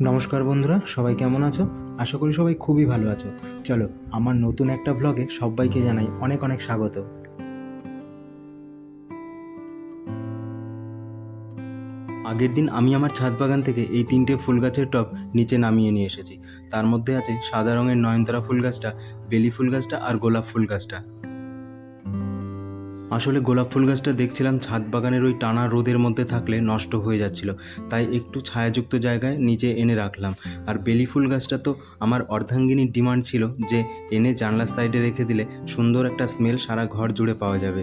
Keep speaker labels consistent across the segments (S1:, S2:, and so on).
S1: নমস্কার বন্ধুরা, সবাই কেমন আছো? আশা করি সবাই খুবই ভালো আছো। চলো, আমার নতুন একটা ব্লগে সবাইকে জানাই অনেক অনেক স্বাগত। আগের দিন আমি আমার ছাদ বাগান থেকে এই তিনটে ফুল গাছের টব নিচে নামিয়ে নিয়ে এসেছি। তার মধ্যে আছে সাদা রঙের নয়নতারা ফুল গাছটা বেলি ফুল গাছটা আর গোলাপ ফুল গাছটা আসলে গোলাপ ফুল গাছটা দেখছিলাম, ছাদ বাগানের ওই টানা রোদের মধ্যে থাকলে নষ্ট হয়ে যাচ্ছিল। তাই একটু ছায়াযুক্ত জায়গায় নিচে এনে রাখলাম। আর বেলি ফুল গাছটা তো আমার অর্ধাঙ্গিনীর ডিমান্ড ছিল যে এনে জানলার সাইডে রেখে দিলে সুন্দর একটা স্মেল সারা ঘর জুড়ে পাওয়া যাবে।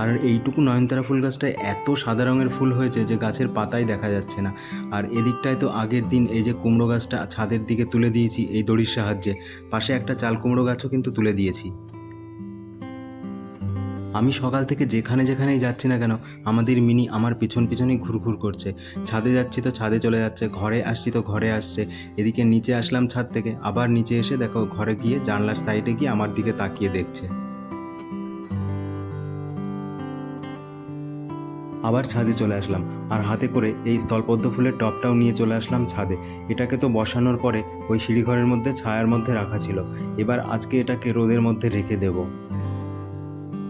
S1: আর এইটুকু নয়নতারা ফুল গাছটায় এত সাদা রঙের ফুল হয়েছে যে গাছের পাতাই দেখা যাচ্ছে না। আর এদিকটায় তো আগের দিন এই যে কুমড়ো গাছটা ছাদের দিকে তুলে দিয়েছি এই দড়ির সাহায্যে। পাশে একটা চাল কুমড়ো গাছও কিন্তু তুলে দিয়েছি। আমি সকাল থেকে যেখানে যেখানেই যাচ্ছি না কেন, আমাদের মিনি আমার পিছন পিছনেই ঘুরঘুর করছে। ছাদে যাচ্ছি তো ছাদে চলে যাচ্ছে, ঘরে আসছি তো ঘরে আসছে। এদিকে নিচে আসলাম ছাদ থেকে, আবার নিচে এসে দেখো ঘরে গিয়ে জানলার সাইডে গিয়ে আমার দিকে তাকিয়ে দেখছে। আবার ছাদে চলে আসলাম, আর হাতে করে এই স্থলপদ্ম ফুলের টপটাও নিয়ে চলে আসলাম ছাদে। এটাকে তো বসানোর পরে ওই সিঁড়িঘরের মধ্যে ছায়ার মধ্যে রাখা ছিল। এবার আজকে এটাকে রোদের মধ্যে রেখে দেবো।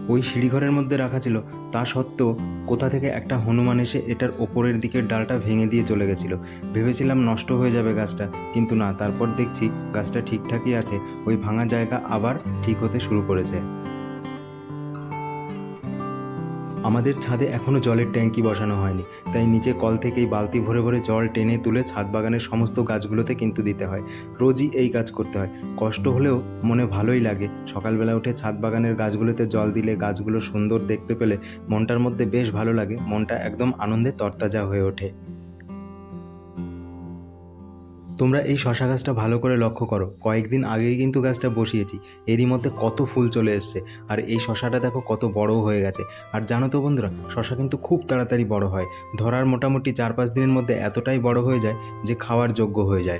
S1: ওই সিঁড়িঘরের মধ্যে রাখা ছিল। তা সত্ত্বেও কোথা থেকে একটা হনুমান এসে এটার ওপরের দিকের ডালটা ভেঙে দিয়ে চলে গেছিল। ভেবেছিলাম নষ্ট হয়ে যাবে গাছটা, কিন্তু না, তারপর দেখছি গাছটা ঠিকঠাকই আছে। ওই ভাঙা জায়গা আবার ঠিক হতে শুরু করেছে। আমাদের ছাদে এখনও জলের ট্যাঙ্কি বসানো হয়নি, তাই নিচে কল থেকেই বালতি ভরে ভরে জল টেনে তুলে ছাদ বাগানের সমস্ত গাছগুলোতে কিন্তু দিতে হয়। রোজই এই কাজ করতে হয়। কষ্ট হলেও মনে ভালোই লাগে। সকালবেলা উঠে ছাদ বাগানের গাছগুলোতে জল দিলে গাছগুলো সুন্দর দেখতে পেলে মনটার মধ্যে বেশ ভালো লাগে। মনটা একদম আনন্দে তরতাজা হয়ে ওঠে। তোমরা এই শশা গাছটা ভালো করে লক্ষ্য করো। কয়েকদিন আগেই কিন্তু গাছটা বসিয়েছি। এরই মধ্যে কত ফুল চলে এসছে। আর এই শশাটা দেখো কত বড় হয়ে গেছে। আর জানো তো বন্ধুরা, শশা কিন্তু খুব তাড়াতাড়ি বড় হয়। ধরার মোটামুটি চার পাঁচ দিনের মধ্যে এতটাই বড় হয়ে যায় যে খাওয়ার যোগ্য হয়ে যায়।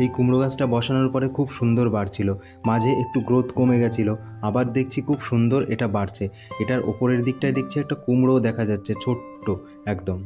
S1: এই কুমড়ো গাছটা বসানোর পরে খুব সুন্দর বাড়ছিল। মাঝে একটু গ্রোথ কমে গেছিল। আবার দেখছি খুব সুন্দর এটা বাড়ছে। এটার ওপরের দিকটায় দেখছি একটা কুমড়োও দেখা যাচ্ছে, ছোট্ট, একদম।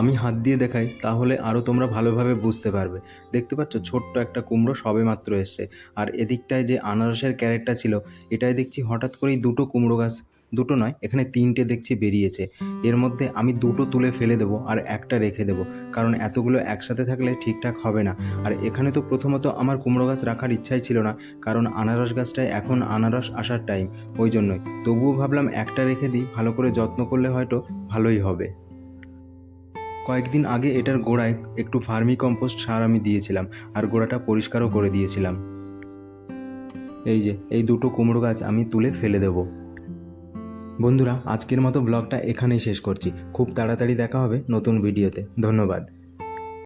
S1: আমি হাত দিয়ে দেখাই, তাহলে আরও তোমরা ভালোভাবে বুঝতে পারবে। দেখতে পাচ্ছ, ছোট্ট একটা কুমড়ো সবে মাত্র এসছে। আর এদিকটায় যে আনারসের ক্যারেটটা ছিল, এটাই দেখছি হঠাৎ করেই দুটো কুমড়ো গাছ, দুটো নয়, এখানে তিনটে দেখছি বেরিয়েছে। এর মধ্যে আমি দুটো তুলে ফেলে দেবো আর একটা রেখে দেবো, কারণ এতগুলো একসাথে থাকলে ঠিকঠাক হবে না। আর এখানে তো প্রথমত আমার কুমড়ো গাছ রাখার ইচ্ছাই ছিল না, কারণ আনারস গাছটায় এখন আনারস আসার টাইম, ওই জন্যই। তবুও ভাবলাম একটা রেখে দিই, ভালো করে যত্ন করলে হয়তো ভালোই হবে। কয়েকদিন আগে এটার গোড়ায় একটু ফার্মি কম্পোস্ট সার আমি দিয়েছিলাম আর গোড়াটা পরিষ্কারও করে দিয়েছিলাম। এই যে, এই দুটো কুমড়ো গাছ আমি তুলে ফেলে দেব। বন্ধুরা, আজকের মতো ব্লগটা এখানেই শেষ করছি। খুব তাড়াতাড়ি দেখা হবে নতুন ভিডিওতে। ধন্যবাদ।